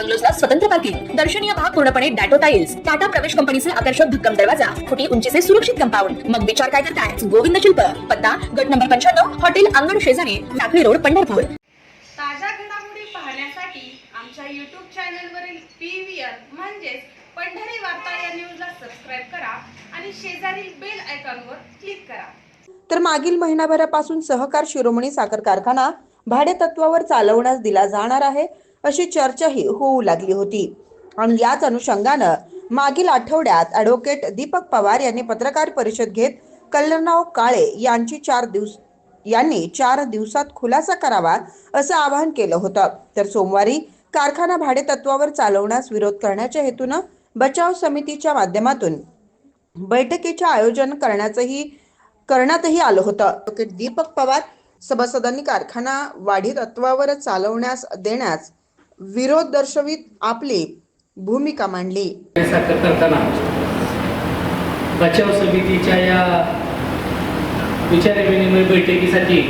बंगलोजला स्वतंत्र पार्किंग दर्शनीय भाग पूर्णपणे डॅटो टाइल्स टाटा प्रवेश कंपनीचे आकर्षक भक्कम दरवाजा फुटी उंचीचे सुरक्षित कंपाऊंड. मग विचार काय करताय? गोविंद शिल्प पत्ता गट नंबर पंच्याण्णव हॉटेल अंगण शेजारी टाकळी रोड पंढरपूर. ताज्या घडामोडी पाहण्यासाठी आमच्या यूट्यूब चॅनलवरील पी व्ही आर म्हणजेच पंढरी वार्ता या न्यूजला सबस्क्राईब करा आणि शेजारील बेल आयकॉनवर क्लिक करा. तर मागील महिनाभरापासून सहकार शिरोमणी साखर कारखाना भाडे तत्वावर चालवण्यास दिला जाणार आहे. अशी चर्चाही होऊ लागली होती. आणि याच अनुषंगानं मागील आठवड्यात ॲडव्होकेट दीपक पवार यांनी पत्रकार परिषद घेत कल्याणराव काळे यांची चार दिवस यांनी चार दिवसात खुलासा करावा असं आवाहन केलं होतं. तर सोमवारी कारखाना भाडे तत्वावर चालवण्यास विरोध करण्याच्या हेतूनं बचाव समितीच्या माध्यमातून बैठकीचे आयोजन करण्याचंही करण्यातही आलं होतं. दीपक पवार सभासदांनी कारखाना वाढी तत्वावर चालवण्यास देण्यास विरोध दर्शवित आपली भूमिका मांडली. साखर करताना बचाव समितीच्या या विचारविनिमय बैठकीसाठी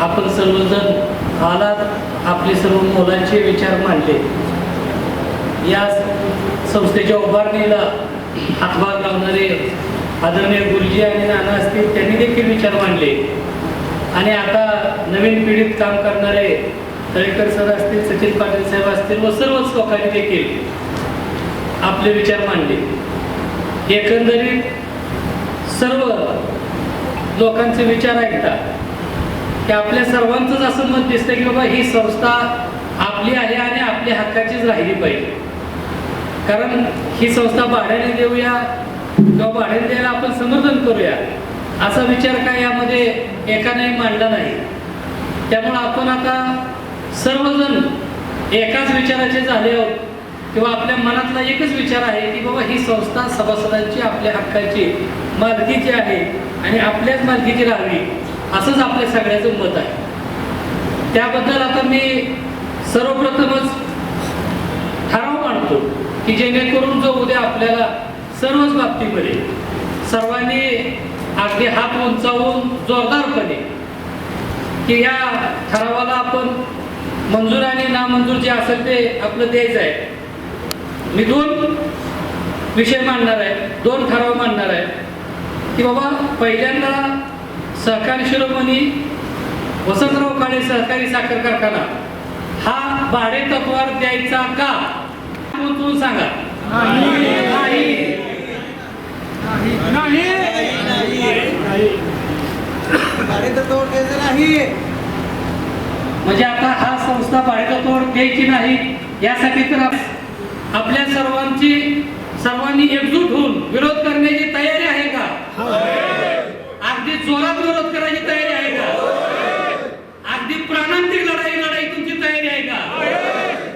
आपण सर्वजण आलात आपले सर्व मुलांचे विचार मांडले. या संस्थेच्या उभारणीला हातभार लावणारे आदरणीय गुरुजी आणि नाना असतील त्यांनी देखील विचार मांडले. आणि आता नवीन पिढीत काम करणारे तळेकर सर असतील सचिन पाटील साहेब असतील व सर्वच लोकांनी देखील आपले विचार मांडले. एकंदरीत सर्व लोकांचे विचार ऐकता की आपल्या सर्वांचंच असं मत दिसतं की बाबा ही संस्था आपली आहे आणि आपल्या हक्काचीच राहिली पाहिजे. कारण ही संस्था भाड्याने देऊया किंवा भाड्याने द्यायला आपण समर्थन करूया असा विचार काय यामध्ये एकानेही मांडला नाही. त्यामुळं आपण आता सर्वजण एकाच विचाराचे झाले आहोत. किंवा आपल्या मनातला एकच विचार आहे की बाबा ही संस्था सभासदांची आपल्या हक्काची मालकीची आहे आणि आपल्याच मालकीची राहावी असंच आपल्या सगळ्याचं मत आहे. त्याबद्दल आता मी सर्वप्रथमच ठराव मांडतो की जेणेकरून जो उद्या आपल्याला सर्वच बाबतीमध्ये सर्वांनी अगदी हात उंचावून जोरदारपणे की या ठरावाला आपण मंजूर आणि नामंजूर जे असेल ते आपलं द्यायचं आहे. मी दोन विषय मांडणार आहे दोन ठराव मांडणार आहे की बाबा पहिल्यांदा सहकारी शिरोमणी वसंतराव काळे सहकारी साखर कारखाना हा भाडे तत्वावर द्यायचा का? तुम्ही सांगा. नाही. म्हणजे आता हा संस्था भाडेतत्वावर द्यायची नाही यासाठी तर आपल्या सर्वांची सर्वांनी एकजूट होऊन विरोध करण्याची तयारी आहे का? अगदी जोरात विरोध करायची तयारी आहे का? अगदी प्राणांतिक लढाई लढाई तुमची तयारी आहे का?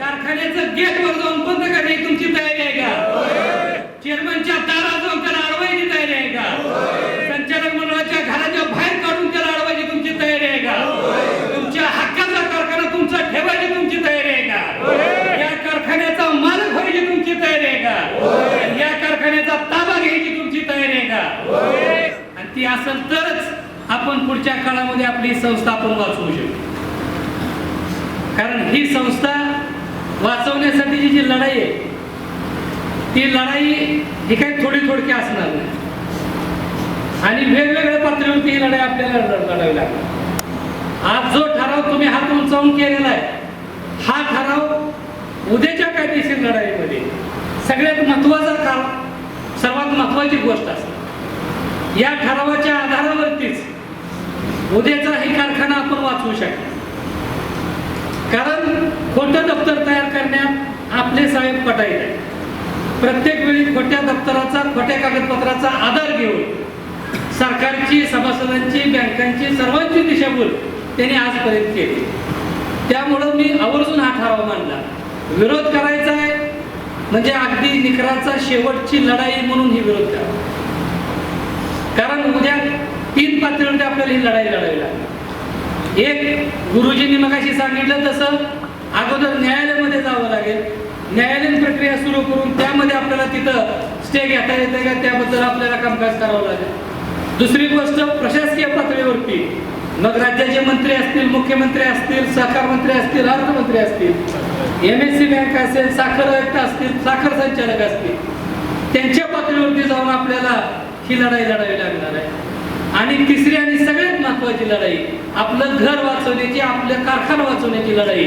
कारखान्याचं गेट वर जाऊन बंद करण्याची तुमची तयारी आहे का चेअरमनच्या दारात जाऊन त्याला अडवायची तयारी आहे का संचालक मंडळाच्या घराच्या बाहेर काढून त्याला अडवायची तुमची तयारी आहे का तुमच्या हक्काचा कारखाना तुमचा ठेवायची तुमची तयारी आहे का या कारखान्याचा मालक व्हायची तुमची तयारी आहे का आणि या कारखान्याचा ताबा घ्यायची तुमची तयारी आहे का? आणि ती असेल तरच आपण पुढच्या काळामध्ये आपली संस्था आपण वाचवू शकतो कारण ही संस्था वाचवण्यासाठीची जी लढाई आहे ती लढाई ही काही थोडी थोडकी असणार नाही. आणि वेगवेगळ्या पातळीवरती ही लढाई आपल्याला लढ- लढावी लागणार. आज जो ठराव तुम्ही हात उंचावून केलेला आहे हा ठराव उद्याच्या कायदेशीर लढाईमध्ये सगळ्यात महत्त्वाचा काळ सर्वात महत्वाची गोष्ट असते. या ठरावाच्या आधारावरतीच उद्याचा हे कारखाना आपण वाचवू शकतो. कारण खोटं दप्तर तयार करण्यात आपले साहेब पटाईत प्रत्येक वेळी खोट्या दप्तराचा खोट्या कागदपत्राचा आधार घेऊन सरकारची सभासदांची बँकांची सर्वांची दिशाभूल त्यांनी आजपर्यंत केली. त्यामुळं मी आवर्जून हा ठराव मांडला. विरोध करायचा आहे म्हणजे अगदी निकराचा शेवटची लढाई म्हणून ही विरोध करा. कारण उद्या तीन पातळीवरती आपल्याला ही लढाई लढावी लागेल. एक गुरुजींनी मगाशी सांगितलं तसं अगोदर न्यायालयामध्ये जावं लागेल. न्यायालयीन प्रक्रिया सुरू करून त्यामध्ये आपल्याला तिथं स्टे घेता येते का? त्याबद्दल आपल्याला कामकाज करावं लागेल. दुसरी गोष्ट प्रशासकीय पातळीवरती मग राज्याचे मंत्री असतील मुख्यमंत्री असतील सहकार मंत्री असतील अर्थमंत्री असतील एम एस सी बँक असेल साखर आयुक्त असतील साखर संचालक असतील त्यांच्या पातळीवरती जाऊन आपल्याला ही लढाई लढावी लागणार आहे. आणि तिसरी आणि सगळ्यात महत्वाची लढाई आपलं घर वाचवण्याची आपलं कारखाना वाचवण्याची लढाई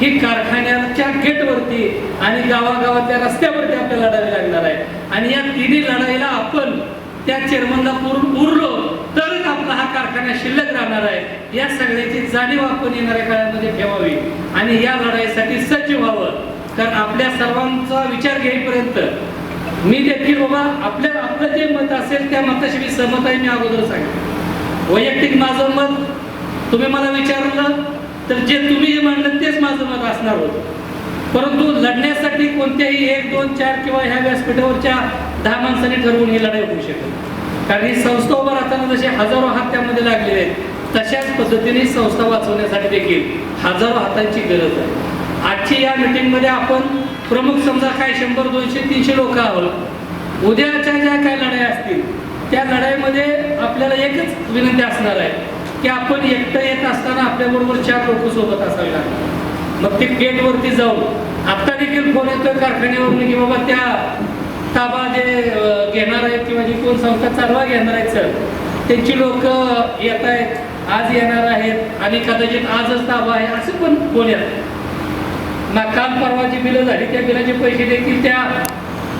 ही कारखान्याच्या गेटवरती आणि गावागावातल्या रस्त्यावरती आपल्याला लढावी लागणार आहे. आणि या तिन्ही लढाईला आपण त्या चेअरमनला पूर्ण उरलो तरच हा कारखाना शिल्लक राहणार आहे या सगळ्याची जाणीव आपण येणाऱ्या काळामध्ये ठेवावी आणि या लढाईसाठी सज्ज व्हावं. कारण आपल्या सर्वांचा विचार घेईपर्यंत मी देखील बाबा आपल्या आपलं जे मत असेल त्या मताशी मी सहमत आहे मी अगोदर सांगेन. वैयक्तिक माझं मत तुम्ही मला विचारलं तर जे तुम्ही जे मांडलं तेच माझं मत असणार होतं. परंतु लढण्यासाठी कोणत्याही एक दोन चार किंवा ह्या व्यासपीठावरच्या दहा माणसांनी ठरवून ही लढाई होऊ शकत कारण ही संस्था उभं राहताना जसे हजारो हात त्यामध्ये लागलेले आहेत तशाच पद्धतीने संस्था वाचवण्यासाठी देखील हजारो हातांची गरज आहे. आजची या मीटिंगमध्ये आपण प्रमुख समजा काय शंभर दोनशे तीनशे लोक आहोत. उद्याच्या ज्या काय लढाई असतील त्या लढाईमध्ये आपल्याला एकच विनंती असणार आहे की आपण एकटं येत असताना आपल्याबरोबर चार लोक सोबत असावे लागतात मग ते गेटवरती जाऊन आत्ता देखील फोन येतोय कारखान्यावरून की बाबा त्या ताबा जे घेणार आहेत किंवा जी कोण संस्था चालवा घेणार आहेत सर त्यांची लोक येत आहेत आज येणार आहेत आणि कदाचित आजच ताबा आहे असं पण कोण येतात ना काल परवा जी बिलं झाली त्या बिलाचे पैसे देखील त्या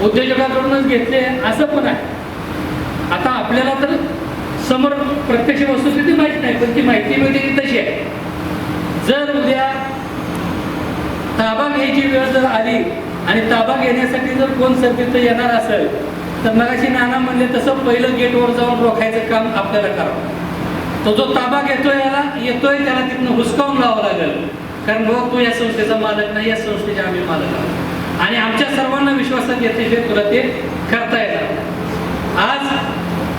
उद्योजकाकडूनच घेतले असं पण आहे. आता आपल्याला तर समोर प्रत्यक्ष वस्तुस्थिती माहीत नाही पण ती माहिती मिळते ती तशी आहे. जर उद्या ताबा घ्यायची वेळ जर आली आणि ताबा घेण्यासाठी जर कोण सत्य येणार असेल तर मगाशी नाना म्हणले तसं पहिलं गेटवर जाऊन रोखायचं काम आपल्याला करावं. तो जो ताबा घेतोय याला येतोय त्याला तिथनं हुसकावून लावावं लागेल. कारण बघ तू या संस्थेचा मालक नाही या संस्थेचे आम्ही मालक आहोत. आणि आमच्या सर्वांना विश्वासात येते तुला ते करता येणार. आज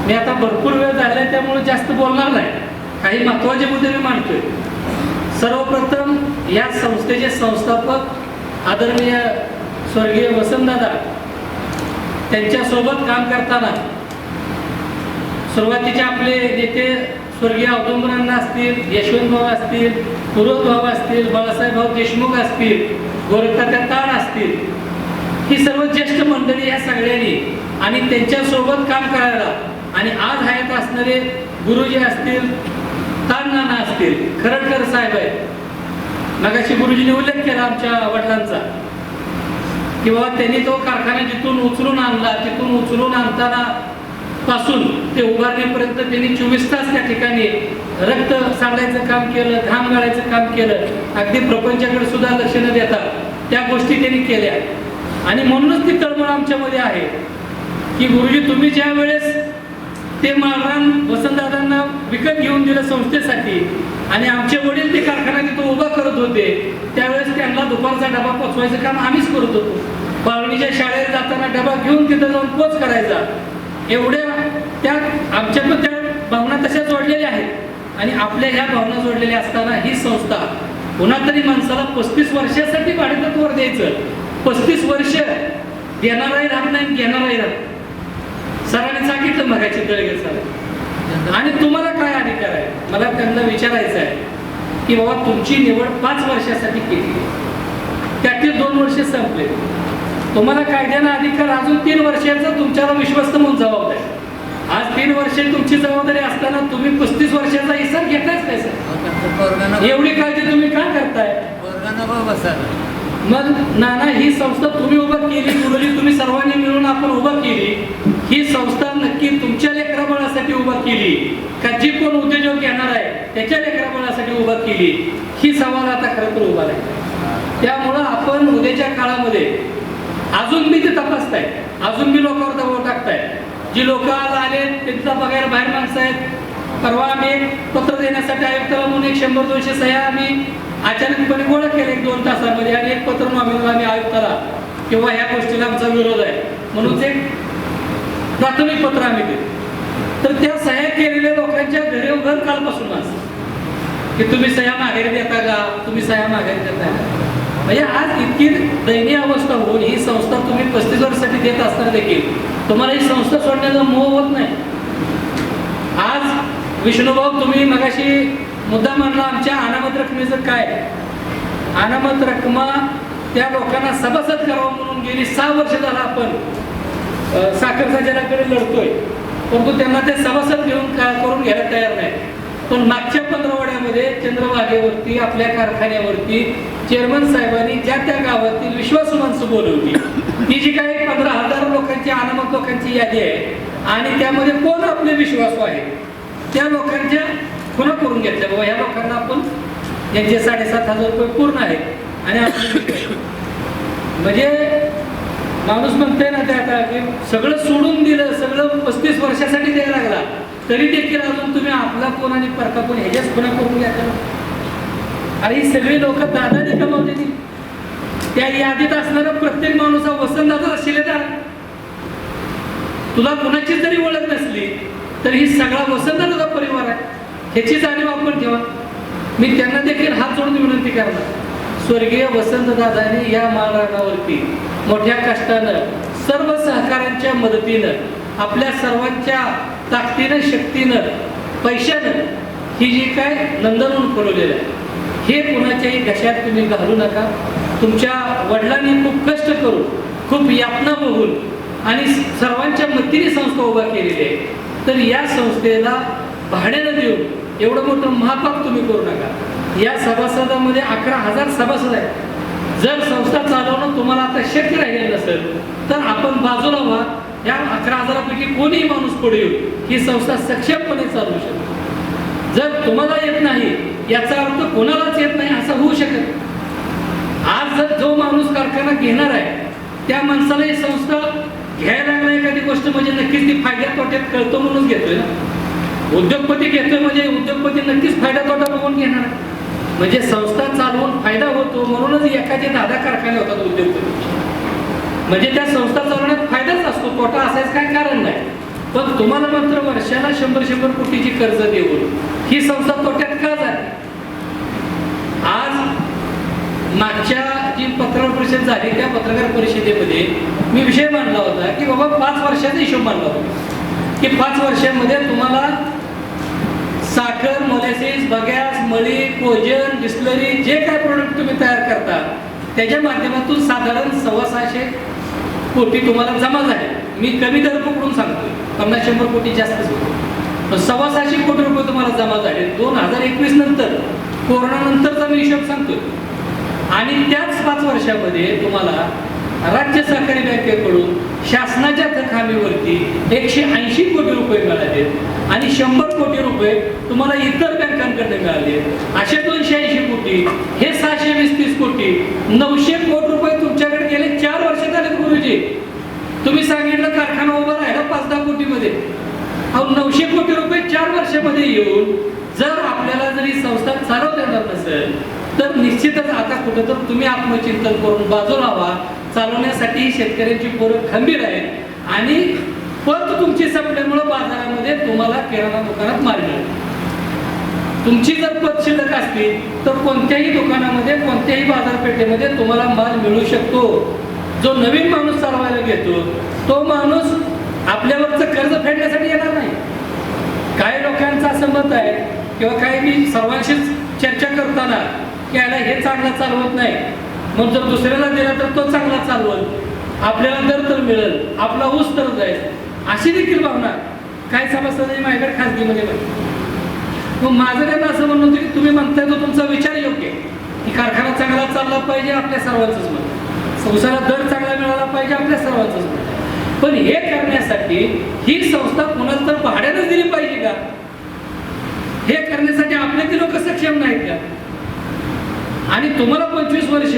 मी आता भरपूर वेळ झाला त्यामुळे जास्त बोलणार नाही. काही महत्त्वाचे मुद्दे मी मांडतोय. सर्वप्रथम या संस्थेचे संस्थापक आदरणीय स्वर्गीय वसंतदादा त्यांच्यासोबत काम करताना सुरुवातीचे आपले नेते स्वर्गीय औदुंबरांना असतील यशवंतभाऊ असतील पुरोधभाऊ असतील बाळासाहेबभाऊ देशमुख असतील गोरखतात्या ताण असतील ही सर्व ज्येष्ठ मंडळी या सगळ्यांनी आणि त्यांच्यासोबत काम करायला आणि आज हयात असणारे गुरुजी असतील ताण नाना असतील खरडकर साहेब आहेत. मगाशी गुरुजीने उल्लेख केला आमच्या वडिलांचा. की बाबा त्यांनी तो कारखाना जिथून उचलून आणला तिथून उचलून आणताना पासून ते उभारणीपर्यंत त्यांनी चोवीस तास त्या ठिकाणी रक्त सांडायचं काम केलं घाम गाळायचं काम केलं. अगदी प्रपंचाकडे सुद्धा लक्ष न देता त्या गोष्टी त्यांनी केल्या. आणि म्हणूनच ती तळमळ आमच्यामध्ये आहे. की गुरुजी तुम्ही ज्या वेळेस ते माळरान वसंतदादांना विकत घेऊन दिलं संस्थेसाठी. आणि आमचे वडील ते कारखाना तिथं उभा करत होते. त्यावेळेस त्यांना दुपारचा डबा पोचवायचं काम आम्हीच करत होतो. पावणीच्या शाळेत जाताना डबा घेऊन तिथं जाऊन पोच करायचा. एवढ्या त्या आमच्या पण त्या भावना तशा जोडलेल्या आहेत. आणि आपल्या ह्या भावना जोडलेल्या असताना ही संस्था पुन्हा तरी माणसाला पस्तीस वर्षासाठी भाडेतत्वावर द्यायचं. पस्तीस वर्ष देणाराही राहत नाही घेणाराही राहत सरांनी सांगितलं मगाची दळगे सर. आणि तुम्हाला काय अधिकार आहे? मला त्यांना विचारायचं आहे की बाबा तुमची निवड पाच वर्षासाठी केली त्यातील दोन वर्ष संपले. तुम्हाला कायद्यानं अधिकार अजून तीन वर्षाचा तुमच्यावर विश्वस्त म्हणून जबाबदारी. आज तीन वर्ष तुमची जबाबदारी असताना तुम्ही पस्तीस वर्षाचा हिसाब घेतायच काय सर. एवढी काळजी तुम्ही का करताय? मग नाना ही संस्था तुम्ही उभं केली गुरुजी तुम्ही सर्वांनी मिळून आपण उभं केली. ही संस्था नक्की तुमच्या लेकराबळासाठी उभं केली. का जी कोण उद्योजक येणार आहे त्याच्या लेकराबळासाठी उभं केली. ही सवाल आता खरं तर उभा आहे त्यामुळं आपण उद्याच्या काळामध्ये अजून मी ते तपासताय अजून मी लोकांवर दबाव टाकताय जी लोक आज आले त्यांचा पगार बाहेर माणसं आहेत. परवा आम्ही एक पत्र देण्यासाठी आयुक्ताला म्हणून एक शंभर दोनशे सह्या आम्ही अचानकपणे गोळा केले एक दोन तासामध्ये आणि एक पत्र मागवलं आम्ही आयुक्ताला किंवा ह्या गोष्टीला आमचा विरोध आहे. म्हणून ते प्राथमिक पत्र आम्ही दिलं. तर त्या सह्या केलेल्या लोकांच्या घरी घर कालपासूनच की तुम्ही सह्या माघारी देता का? तुम्ही सह्या माघारी देता का? म्हणजे आज इतकी दयनीय अवस्था होऊन ही संस्था तुम्ही पस्तीस वर्षासाठी देत असताना देखील तुम्हाला ही संस्था सोडण्याचा मोह होत नाही. आज विष्णुभाऊ तुम्ही मगाशी मुद्दा मांडला आमच्या अनामत रकमेचं काय? अनामत रकमा त्या लोकांना सभासद करावं म्हणून गेली सहा वर्ष झाला आपण. साखर संचालकाकडे लढतोय. परंतु त्यांना ते सभासद घेऊन का करून घ्यायला तयार नाही. पण मागच्या पंधरवड्यामध्ये चंद्रभागेवरती आपल्या कारखान्यावरती चेअरमन साहेबांनी ज्या त्या गावातील विश्वासू माणसं बोलवली ती जी काही पंधरा हजार लोकांची अनामत लोकांची यादी आहे आणि त्यामध्ये कोण आपले विश्वासू आहे त्या लोकांच्या खुणा करून घेतलं बाबा या लोकांना आपण यांचे साडेसात हजार रुपये पूर्ण आहेत. आणि म्हणजे माणूस म्हणतोय ना ते आता की सगळं सोडून दिलं सगळं पस्तीस वर्षासाठी द्यायला लागला तरी देखील अजून तुम्ही आपला कोण आणि परका कोण ह्याच्याच खुणा करून घ्यायचं? अरे ही सगळी लोक दादाने कमावलेली त्या यादीत असणारा प्रत्येक माणूस हा वसंतदादा शिलेदार. तुला कुणाची जरी ओळख नसली तर ही सगळा वसंतदादा परिवार आहे. ह्याची जाणीव आपण ठेवा. मी त्यांना देखील हात जोडून विनंती करणार. स्वर्गीय वसंतदादांनी या महाराणावरती मोठ्या कष्टानं सर्व सहकाऱ्यांच्या मदतीनं आपल्या सर्वांच्या ताकदीनं शक्तीनं पैशानं ही जी काय नंदनवून फुलवलेलं आहे हे कुणाच्याही घशात तुम्ही घालू नका. तुमच्या वडिलांनी खूप कष्ट करून खूप यातना बघून आणि सर्वांच्या मतीने संस्था उभा केलेली आहे. तर या संस्थेला भाड्यानं देऊन एवढं मोठं महापाप तुम्ही करू नका. या सभासदामध्ये अकरा हजार सभासद आहेत. जर संस्था चालवणं तुम्हाला आता शक्य राहिलं नसेल तर आपण बाजूला व्हा. या अकरा हजारापैकी कोणीही माणूस पुढे येऊ. ही संस्था सक्षमपणे चालवू शकते. जर तुम्हाला येत नाही याचा अर्थ कोणालाच येत नाही असं होऊ शकत आज जर जो माणूस कारखाना घेणार आहे त्या माणसाला ही संस्था घ्यायला लागणार एखादी गोष्ट म्हणजे नक्कीच ती फायद्यात तोट्यात कळतो म्हणून घेतोय ना. उद्योगपती घेतोय म्हणजे उद्योगपती नक्कीच फायदा तोटा बघून घेणार. म्हणजे संस्था चालवून फायदा होतो म्हणूनच एखादे दादा कारखाने होतात उद्योगपती म्हणजे त्या संस्था चालवण्यात फायदाच असतो तोटा असायचं काय कारण नाही. पण तुम्हाला मात्र वर्षाला शंभर शंभर कोटीची कर्ज देऊन ही संस्था तोट्यात का झाली? आज मागच्या जी पत्रकार परिषद झाली त्या पत्रकार परिषदेमध्ये मी विषय मांडला होता की बाबा पाच वर्षाचा हिशोब मांडला होता. की पाच वर्षामध्ये तुम्हाला साखर मोलॅसिस बगॅस मळी कोजन डिस्लरी जे काय प्रोडक्ट तुम्ही तयार करता त्याच्या माध्यमातून साधारण सव्वा सहाशे कोटी तुम्हाला जमा झाले. मी कमी दर पकडून सांगतोय. पन्नास शंभर कोटी जास्तच होतो सव्वा सहाशे कोटी रुपये तुम्हाला जमा झाले. दोन हजार एकवीस नंतर कोरोना नंतरचा मी हिशोब सांगतोय. आणि त्याच पाच वर्षामध्ये तुम्हाला राज्य सहकारी बँकेकडून शासनाच्या खामीवरती एकशे ऐंशी कोटी रुपये मिळाले. आणि शंभर कोटी रुपये तुम्हाला इतर बँकांकडे मिळाले. असे दोनशे ऐंशी कोटी हे सहाशे वीस तीस कोटी नऊशे कोटी रुपये तुमच्याकडे गेले. चार वर्ष झाले गुरुजी. तुम्ही सांगितलं कारखाना उभा राहिला पाच दहा कोटीमध्ये. अहो नऊशे कोटी रुपये चार वर्षामध्ये येऊन जर आपल्याला जरी संस्था चालवता येणार नसेल तर निश्चितच आता कुठं तर तुम्ही आत्मचिंतन करून बाजूला व्हा. चालवण्यासाठी शेतकऱ्यांची पोरं खंबीर आहेत. आणि पत तुमची संपल्यामुळं बाजारामध्ये तुम्हाला किराणा दुकानात माल तुमची जर पत शिल्लक असली तर कोणत्याही दुकानामध्ये कोणत्याही बाजारपेठेमध्ये तुम्हाला माल मिळू शकतो. जो नवीन माणूस चालवायला घेतो तो माणूस आपल्यावरचं कर्ज फेडण्यासाठी येणार नाही. काही लोकांचा असं मत आहे किंवा काही मी सर्वांशीच चर्चा करताना की याला हे चांगलं चालवत नाही. मग जर दुसऱ्याला दिला तर तो चांगला चालवल. आपल्याला दर तर मिळेल. आपला ऊस तर जाईल. अशी देखील भावना. काही सभासदांनी माझ्याकडे खासगीमध्ये मग माझं त्यांना असं म्हणणं होतं की तुम्ही म्हणताय तो तुमचा विचार योग्य की कारखाना चांगला चालला पाहिजे आपल्या सर्वांचंच मत. संसारात दर चांगला मिळाला पाहिजे आपल्या सर्वांचंच मत. पण हे करण्यासाठी ही संस्था कोणाला तर भाड्यानंच दिली पाहिजे का? हे करण्यासाठी आपले ती लोक सक्षम नाहीत का? आणि तुम्हाला पंचवीस वर्ष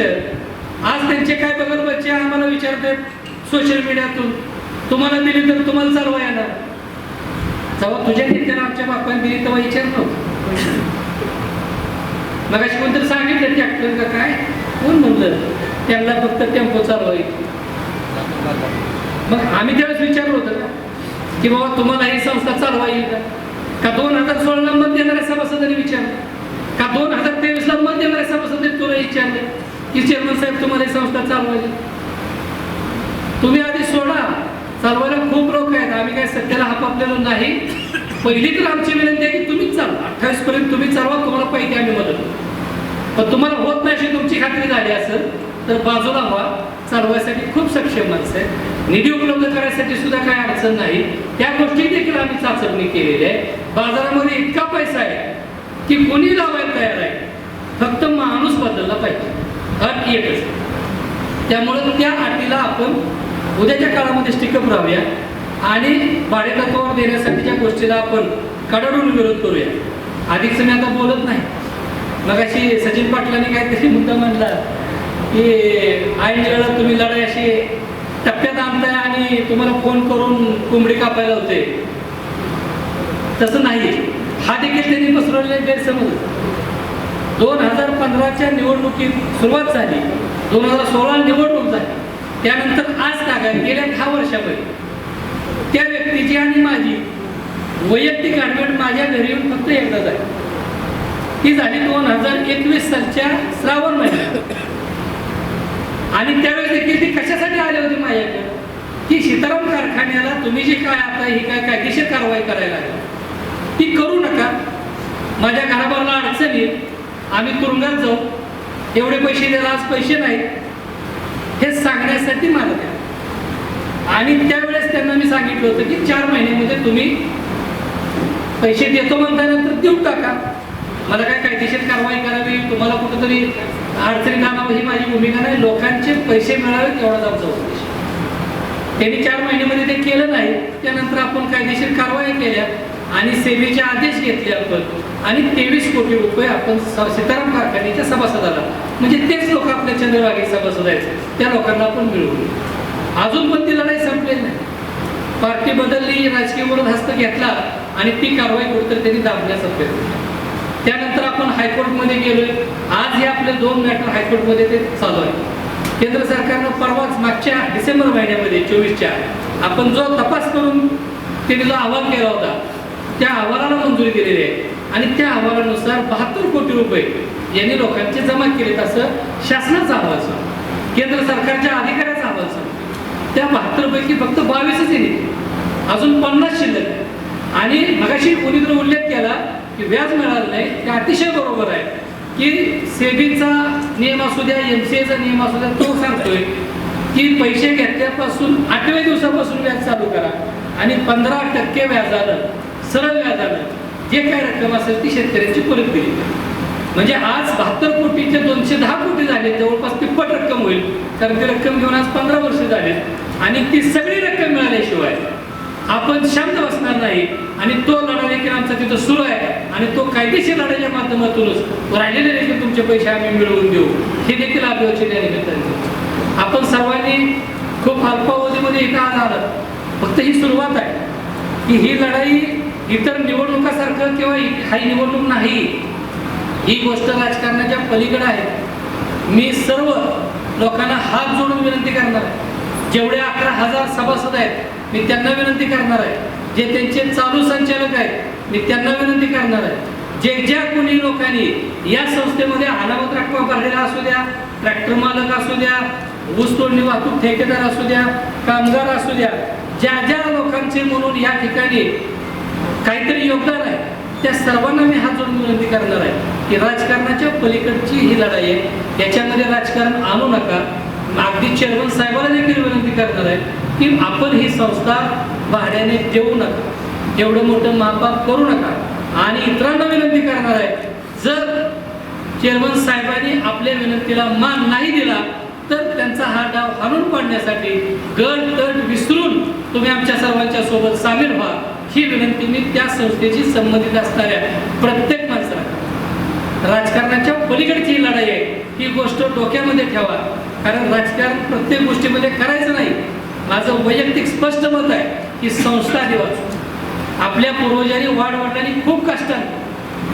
आज त्यांचे काय बघत बच्चे आम्हाला विचारतात सोशल मीडियातून तुम्हाला दिली तर तुम्हाला चालवा येणार. जेव्हा तुझ्या नेत्यानं आमच्या बापाने दिली तेव्हा विचारतो मग अशी कोणतरी सांगितलं ट्रॅक्टर का काय? कोण म्हणलं? त्यांना फक्त टेम्पो चालवायची मग आम्ही त्यावेळेस विचारलो होतं का की बाबा तुम्हाला ही संस्था चालवा येईल का? का दोन हजार सोळा नंबर देणाऱ्या सभासदांनी विचारलं. का दोन हजार तेवीसला मध्ये देणाऱ्या सभासदांनी तुला विचारलं की चेअरमन साहेब तुम्हाला ही संस्था चालवायची. तुम्ही आधी सोडा. चालवायला खूप लोक आहेत. आम्ही काय सध्याला हापापलेलो नाही. पहिली तर आमची विनंती आहे की तुम्हीच चालवा. अठ्ठावीस पर्यंत तुम्ही चालवा. तुम्हाला पैकी आम्ही मदत पण तुम्हाला होत नाही अशी तुमची खात्री झाली असेल तर बाजूला व्हा. चालवायसाठी खूप सक्षम माणसं आहे निधी उपलब्ध करायसाठी सुद्धा काही अडचण नाही. त्या गोष्टी देखील आम्ही चाचपणी केलेली आहे बाजारामध्ये इतका पैसा आहे. की कोणी लावायला तयार आहे? फक्त माणूस बदलला पाहिजे. अट एकच त्यामुळं त्या अटीला आपण उद्याच्या काळामध्ये स्टिकअप राहूया आणि भाडेतत्वावर देण्यासाठीच्या गोष्टीला आपण कडाडून विरोध करूया अधिकच मी आता बोलत नाही. मग अशी सचिन पाटलांनी काहीतरी मुद्दा म्हणला की ऐन वेळेला तुम्ही लढाई अशी टप्प्यात आणताय आणि तुम्हाला फोन करून कोंबडी कापायला होते. तसं नाही हा देखील त्यांनी पसरवलेला गैरसमज. दोन हजार पंधराच्या निवडणुकीत सुरुवात झाली. दोन हजार सोळा निवडणूक झाली. त्यानंतर आज काय गेल्या दहा वर्षामध्ये. त्या व्यक्तीची आणि माझी वैयक्तिक आठवण माझ्या घरी येऊन फक्त एकदाच आहे. ती झाली दोन हजार एकवीस सालच्या श्रावण महिन्यात. आणि त्यावेळेस देखील ती कशासाठी आली होती माझ्याकडे? की सीताराम कारखान्याला तुम्ही जी काय आता ही काय कायदेशीर कारवाई करायला आली? ती करू नका. माझ्या घराबाला अडचण येईल आम्ही तुरुंगात जाऊ. एवढे पैसे द्यायला आज पैसे नाहीत. हे सांगण्यासाठी मला द्या. आणि त्यावेळेस त्यांना मी सांगितलं होतं की चार महिन्यामध्ये तुम्ही पैसे देतो म्हणतानंतर देऊ टाका. मला काय कायदेशीर कारवाई करावी? तुम्हाला कुठंतरी अडचणी आणावं ही माझी भूमिका नाही. लोकांचे पैसे मिळावे एवढाच आमचा उद्देश. त्यांनी चार महिन्यामध्ये ते केलं नाही. त्यानंतर आपण कायदेशीर कारवाई केल्या. आणि सेवेचे आदेश घेतले आपण. आणि तेवीस कोटी रुपये आपण सीताराम कारखान्याच्या सभासदाला म्हणजे तेच लोक आपल्या चंद्रबागे सभासद आहेत त्या लोकांना आपण मिळवू. अजून पण ती लढाई संपलेली नाही. पार्टी बदलली राजकीय विरोध हस्त घेतला आणि ती कारवाई कुठेतरी त्यांनी दाबण्याचा प्रयत्न त्यानंतर आपण हायकोर्टमध्ये गेलोय. आज हे आपले दोन मॅटर हायकोर्टमध्ये ते चालू आहे केंद्र सरकारनं परवाच मागच्या डिसेंबर महिन्यामध्ये चोवीसच्या आपण जो तपास करून त्यांनी जो अहवाल केला होता त्या अहवालाला मंजुरी दिलेली आहे. आणि त्या अहवालानुसार बहात्तर कोटी रुपये यांनी लोकांचे जमा केलेत असं शासनाचा अहवाल सांग केंद्र सरकारच्या अधिकाऱ्याचा अहवाल सांग त्या बहात्तरपैकी फक्त बावीसच येते अजून पन्नास शिल्लक. आहे. आणि मगाशी कोणी जर उल्लेख केला की व्याज मिळालं नाही ते अतिशय बरोबर आहे की सेबीचा नियम असू द्या एम सी एचा नियम असू द्या तो सांगतोय की पैसे घेतल्यापासून आठव्या दिवसापासून व्याज चालू करा आणि पंधरा टक्के व्याजानं सरळ व्याजानं जे काय रक्कम असेल ती शेतकऱ्यांची परत दिली म्हणजे आज बहात्तर कोटीचे दोनशे दहा कोटी झाले जवळपास तिप्पट रक्कम होईल. कारण ती रक्कम घेऊन आज पंधरा वर्ष झाले. आणि ती सगळी रक्कम मिळाल्याशिवाय आपण शांत बसणार नाही. आणि तो लढा देखील आमचा तिथं सुरू आहे. आणि तो कायदेशीर लढाईच्या माध्यमातूनच राहिलेले देखील तुमचे पैसे आम्ही मिळवून देऊ. हे देखील अभिवचन निमित्ताने. आपण सर्वांनी खूप अल्पावधीमध्ये इथं आज आलं फक्त ही सुरुवात आहे. की ही लढाई इतर निवडणुकासारखं किंवा हा निवडणूक नाही. ही गोष्ट राजकारणाच्या पलीकडे आहे. मी सर्व लोकांना हात जोडून विनंती करणार आहे. जेवढे अकरा हजार सभासद आहेत मी त्यांना विनंती करणार आहे. जे त्यांचे चालू संचालक आहेत मी त्यांना विनंती करणार आहे. जे ज्या कोणी लोकांनी या संस्थेमध्ये अनामत रक्कम भरलेला असू द्या ट्रॅक्टर मालक असू द्या ऊस तोडणी वाहतूक ठेकेदार असू द्या कामगार असू द्या ज्या ज्या लोकांचे म्हणून या ठिकाणी काहीतरी योगदान आहे. त्या सर्वांना मी हात जोडून विनंती करणार आहे की राजकारणाच्या पलीकडची ही लढाई आहे याच्यामध्ये राजकारण आणू नका. अगदी चेअरमन साहेबाला देखील विनंती करणार आहे की आपण ही संस्था भाड्याने देऊ नका. एवढं मोठं मापाप करू नका. आणि इतरांना विनंती करणार आहे जर चेअरमन साहेबांनी आपल्या विनंतीला मान नाही दिला तर त्यांचा हा डाव हाणून पाडण्यासाठी गट तट विसरून तुम्ही आमच्या सर्वांच्या सोबत सामील व्हा. ही विनंती मी त्या संस्थेशी संबंधित असणाऱ्या प्रत्येक माणसाला राजकारणाच्या पलीकडची लढाई आहे. ही गोष्ट डोक्यामध्ये ठेवा. कारण राजकारण प्रत्येक गोष्टीमध्ये करायचं नाही. माझं वैयक्तिक स्पष्ट मत आहे की संस्था दिवस आपल्या पूर्वजांनी वाढवडिलांनी खूप कष्टाने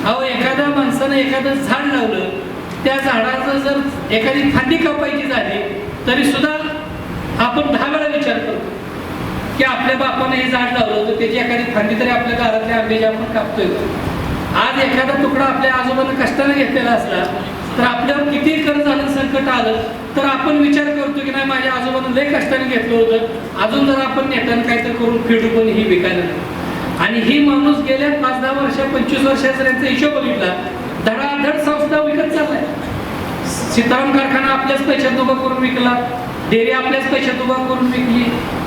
अहो एखाद्या माणसानं एखादं झाड लावलं त्या झाडाचं जर एखादी फांदी कापायची झाली तरी सुद्धा आपण दहा वेळा विचार करतो. की आपल्या बापाने हे झाड लावलं होतं त्याची एखादी फांदी तरी आपल्या दारातल्या आंब्याची आपण कापतोय. आज एखादा तुकडा आपल्या आजोबांना कष्टाने घेतलेला असला तर आपल्यावर किती कर्ज झालं संकट आलं तर आपण विचार करतो की नाही माझ्या आजोबांना लय कष्टाने घेतलं होतं. अजून जर आपण नेटाने काहीतरी करून फेडू पण ही विकायला नाही. आणि ही माणूस गेल्या पाच दहा वर्ष पंचवीस वर्षाचा त्यांचा हिशोब बघितला धडाधड संस्था विकत चाललाय. सीताराम कारखाना आपल्याच पैशात उभा करून विकला डेअरी आपल्याच पैशात उभा करून विकली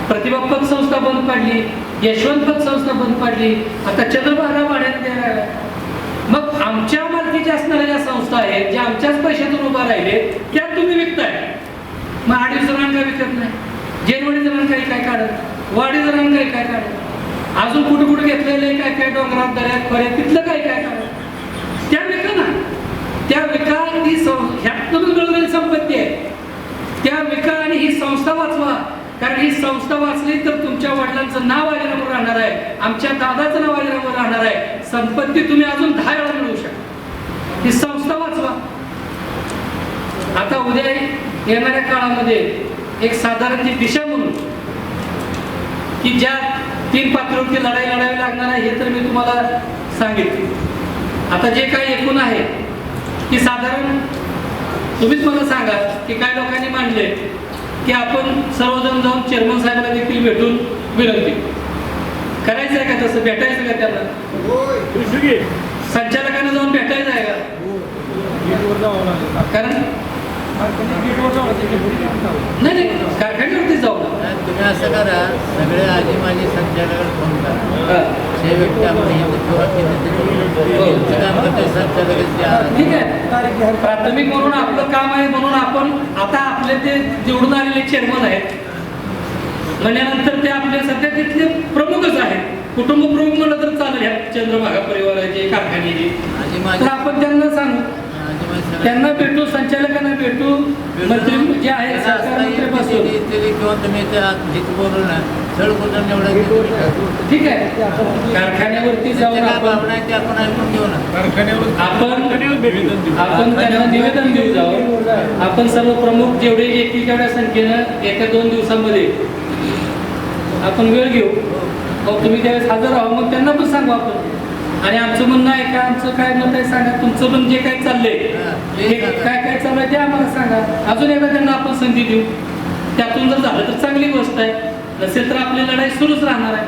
प्रतिभापक संस्था बंद पाडली यशवंतपक संस्था बंद पाडली आता चंद्रभागा भाड्याने द्यायला मग आमच्या मालकीच्या असणाऱ्या ज्या संस्था आहेत ज्या आमच्याच पैशातून उभा राहिले त्या तुम्ही विकताय. मग अडीच जणांना विकत नाही? जेनवडी जणांना काही काय काढत? वाडी जणांना काही काय काढत? अजून कुठे कुठे घेतलेले काय काय डोंगरात दऱ्यात खोऱ्यात तिथलं काय काय काढत? त्या विका ना. त्या विका ही सं- ह्यातून मिळवलेली संपत्ती आहे. त्या विका आणि ही संस्था वाचवा. कारण ही संस्था वाचली तर तुमच्या वडिलांचं नाव अजरामर राहणार आहे. आमच्या दादाचं नाव अजरामर राहणार आहे. संपत्ती तुम्ही अजून दहा वेळा मिळवू शकता. ही संस्था वाचवा. आता उद्या येणाऱ्या काळामध्ये एक साधारण जी दिशा म्हणून की ज्या तीन पातळीवरती लढाई लढावी लागणार आहे हे तर मी तुम्हाला सांगितले. आता जे काही एकूण आहे की साधारण तुम्हीच मला सांगा की काय लोकांनी मांडले की आपण सर्वजण जाऊन चेअरमन साहेबांना देखील भेटून विनंती. करायचं आहे का तसं? भेटायचं का त्यांना? संचालकांना जाऊन भेटायचं आहे का? कारण नाही नाही. कारखान्यावरती जाऊ ना. तुम्ही असं करा सगळे आजी माझी संचालकाला फोन करा. व्यक्ती आपण ठीक आहे. प्राथमिक म्हणून आपलं काम आहे म्हणून आपण आता आपले ते निवडून आलेले चेअरमन आहेत. म्हणल्यानंतर ते आपले सध्या तिथले प्रमुखच आहेत. कुटुंब प्रमुख म्हणलं तर चालेल चंद्रभागा परिवाराचे कारखान्याचे. तर आपण त्यांना सांगू. त्यांना भेटू संचालकांना भेटू मंत्री जे आहेत. ठीक आहे. कारखान्यावरती जाऊन आपण त्यांना निवेदन देऊ जाऊ. आपण सर्व प्रमुख जेवढे तेवढ्या संख्येनं येत्या दोन दिवसामध्ये आपण वेळ घेऊ. मग तुम्ही त्यावेळेस हजर राहा मग त्यांना पण सांगू आपण. आणि आमचं म्हणणं आहे का? आमचं काय मत आहे सांगा. तुमचं पण जे काय चाललंय हा. काय काय चाललंय ते आम्हाला सांगा. अजून एकदा त्यांना आपण संधी देऊ. त्यातून जर झालं तर चांगली गोष्ट आहे. नसेल तर आपली लढाई सुरूच राहणार आहे.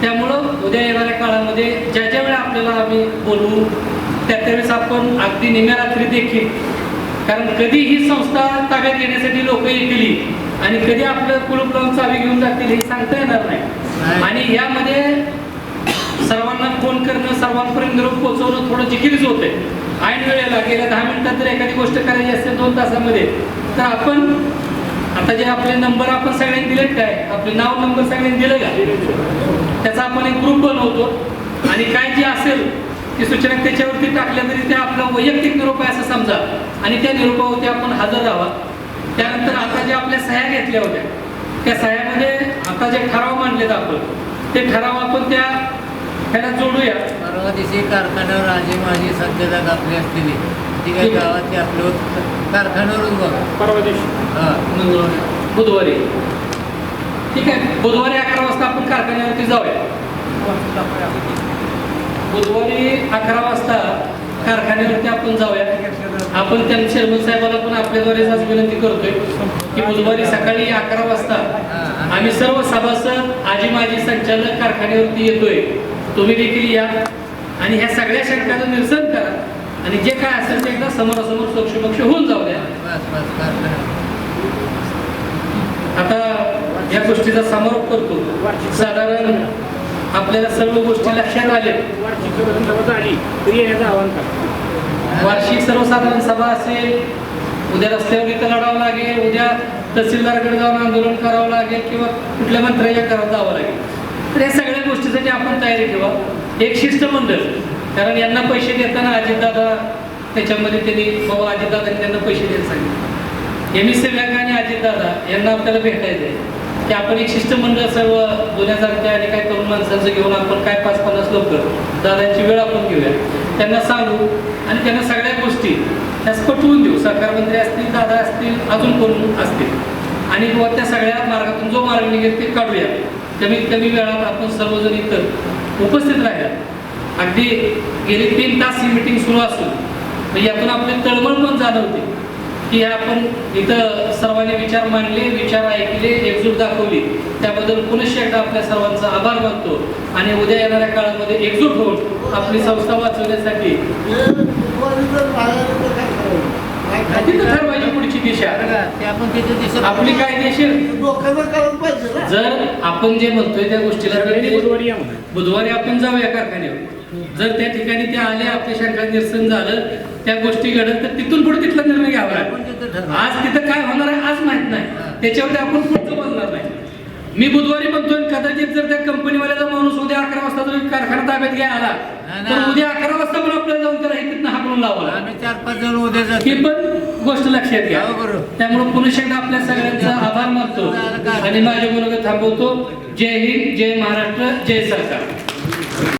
त्यामुळं उद्या येणाऱ्या काळामध्ये ज्या ज्या वेळा आपल्याला आम्ही बोलवू त्या त्यावेळेस आपण अगदी निम्या रात्री देखील. कारण कधी ही संस्था ताब्यात घेण्यासाठी लोक येतील आणि कधी आपलं कुलूप लावून चावी घेऊन जातील हे सांगता येणार नाही. आणि यामध्ये सर्वांना फोन करणं सर्वांपर्यंत निरोप पोहोचवणं थोडं जिकिरीच होते ऐन वेळेला गेल्या दहा मिनिटात जर एखादी गोष्ट करायची असेल दोन तासामध्ये तर आपण आता जे आपले नंबर आपण सगळ्यांनी दिलेत काय? आपले नाव नंबर सगळ्यांनी दिलं का? त्याचा आपण एक ग्रुप बनवतो. आणि काय जे असेल ती सूचना त्याच्यावरती टाकल्या तरी ते आपला वैयक्तिक निरोप आहे असं समजा. आणि त्या निरोपावरती आपण हजर राहावा. त्यानंतर आता जे आपल्या सह्या घेतल्या होत्या त्या सह्यामध्ये आता जे ठराव मांडलेत आपण ते ठराव आपण त्या ह्याला जोडूया. परवा दिवशी कारखान्यावर आजी माझी असलेली ती ठीक आहे. गावातली आपलं कारखान्यावरच बघा. परवा दिवशी. हा. मंगळवारी. बुधवारी. ठीक आहे. बुधवारी अकरा वाजता आपण कारखान्यावरती जाऊया. बुधवारी अकरा वाजता कारखान्यावरती आपण जाऊया. आपण त्या चेअरमन साहेबांना पण आपल्याद्वारे आज विनंती करतोय की बुधवारी सकाळी अकरा वाजता आम्ही सर्व सभासद आजी माजी संचालक कारखान्यावरती येतोय. तुम्ही देखील या. आणि ह्या सगळ्या शंकाचं निरसन करा. आणि जे काय असेल ते एकदा समोरासमोर सोक्षपक्ष होऊन जाऊ द्या. आता या गोष्टीचा समारोप करतो. साधारण आपल्याला सर्व गोष्टी लक्षात आल्या. वार्षिक सर्वसाधारण सभा असेल. उद्या रस्त्यावर इथं लढावं लागेल. उद्या तहसीलदाराकडे जाऊन आंदोलन करावं लागेल किंवा कुठल्या मंत्र्याच्या घरात जावं लागेल. तर या सगळ्या गोष्टीसाठी आपण तयारी ठेवा. एक शिष्टमंडळ कारण यांना पैसे देताना अजितदादा त्याच्यामध्ये त्यांनी बाबा अजितदादांनी त्यांना पैसे द्यायला सांगितले. एम. एस. सी बँक आणि अजितदादा यांना आपल्याला भेटायचं आहे की आपण एक शिष्टमंडळ सर्व जुन्यासारख्या आणि काय तरुण माणसांचं घेऊन आपण काय पाच पन्नास लोक दादांची वेळ आपण घेऊया. त्यांना सांगू आणि त्यांना सगळ्या गोष्टी त्यास पटवून देऊ. सहकार मंत्री असतील दादा असतील अजून कोण असतील. आणि किंवा त्या सगळ्या मार्गातून जो मार्ग निघेल ते काढूया. कमीत कमी वेळात आपण सर्वजण इथं उपस्थित राहूया अगदी गेली तीन तास ही मिटिंग सुरू असून तर यातून आपली तळमळ पण जाणवते की आपण इथं सर्वांनी विचार मांडले विचार ऐकले एकजूट दाखवली. त्याबद्दल पुनश्च एकदा आपल्या सर्वांचा आभार मानतो. आणि उद्या येणाऱ्या काळामध्ये एकजूट होऊन आपली संस्था वाचवण्यासाठी ठरवायची पुढची दिशा. आपली कायदेशीर जर आपण जे म्हणतोय त्या गोष्टीला बुधवारी आपण जाऊया कारखान्यावर. जर त्या ठिकाणी ते आले आपले शंका निरसन झालं त्या गोष्टी घडत तर तिथून पुढे तिथला निर्णय घ्यावा लागेल. आज तिथं काय होणार आहे आज माहीत नाही. त्याच्यावरती आपण पुढचं बोलणार नाही. मी बुधवारी म्हणतोय कदाचित जर त्या कंपनीवाल्याचा माणूस उद्या अकरा वाजता कारखाना ताब्यात घ्या आला तर. उद्या अकरा वाजता पण आपल्याला जाऊन त्याला हे तिथनं हाकलून लावा आम्ही चार पाच जण उद्या ही जातो पण गोष्ट लक्षात घ्या. हो, बरोबर. त्यामुळे पुन्हा एकदा आपल्या सगळ्यांचा आभार मानतो. आणि माझ्या मुलाला थांबवतो. जय हिंद जय महाराष्ट्र जय सरकार.